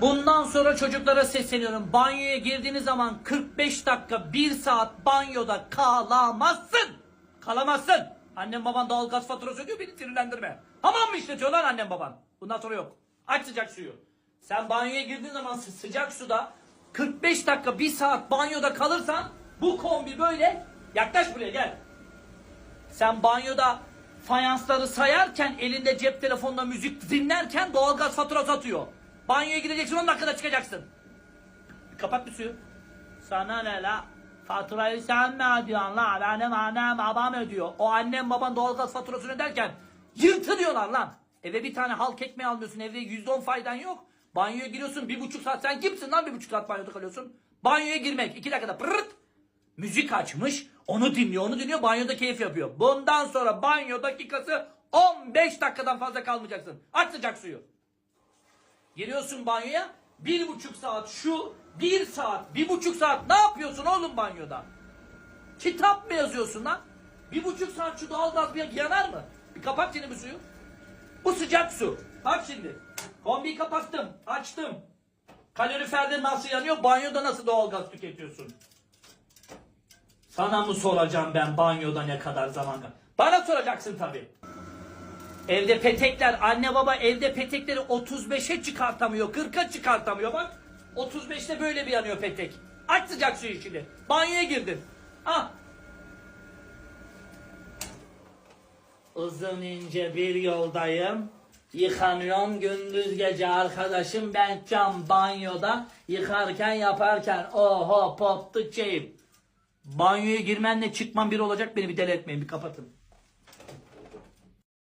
Bundan sonra çocuklara sesleniyorum. Banyoya girdiğiniz zaman 45 dakika 1 saat banyoda kalamazsın. Kalamazsın. Annem baban doğalgaz faturası ödüyor beni sinirlendirme. Hamam mı işletiyor lan annem baban? Bundan sonra yok. Aç sıcak suyu. Sen banyoya girdiğin zaman sı- sıcak suda 45 dakika 1 saat banyoda kalırsan bu kombi böyle yaklaş buraya gel. Sen banyoda fayansları sayarken elinde cep telefonla müzik dinlerken doğalgaz faturası atıyor. Banyoya gideceksin 10 dakikada çıkacaksın. Kapat bir suyu. Sana ne la? Faturayı sen mi ödüyorsun la? Benim annem babam ödüyor. O annem baban doğalgaz faturasını öderken yırtınıyorlar lan. Eve bir tane halk ekmeği almıyorsun. Evde %10 faydan yok. Banyoya giriyorsun bir buçuk saat. Sen kimsin lan bir buçuk saat banyoda kalıyorsun? Banyoya girmek. iki dakikada pırırt. Müzik açmış. Onu dinliyor, onu dinliyor. Banyoda keyif yapıyor. Bundan sonra banyo dakikası 15 dakikadan fazla kalmayacaksın. Aç sıcak suyu. Giriyorsun banyoya. Bir buçuk saat şu, bir saat, bir buçuk saat ne yapıyorsun oğlum banyoda? Kitap mı yazıyorsun lan? Bir buçuk saat şu doğalgaz bir yanar mı? Bir kapat şimdi bu suyu. Bu sıcak su. Bak şimdi. Kombiyi kapattım, açtım. Kaloriferde nasıl yanıyor, banyoda nasıl doğalgaz tüketiyorsun? Sana mı soracağım ben banyoda ne kadar zaman Bana soracaksın tabii. Evde petekler, anne baba evde petekleri 35'e çıkartamıyor, 40'a çıkartamıyor bak. 35'te böyle bir yanıyor petek. Aç sıcak suyu şimdi. Banyoya girdin. Ah. Uzun ince bir yoldayım. Yıkanıyorum gündüz gece arkadaşım ben cam banyoda yıkarken yaparken oho poptu keyif. Banyoya girmenle çıkman bir olacak beni bir deli etmeyin bir kapatın.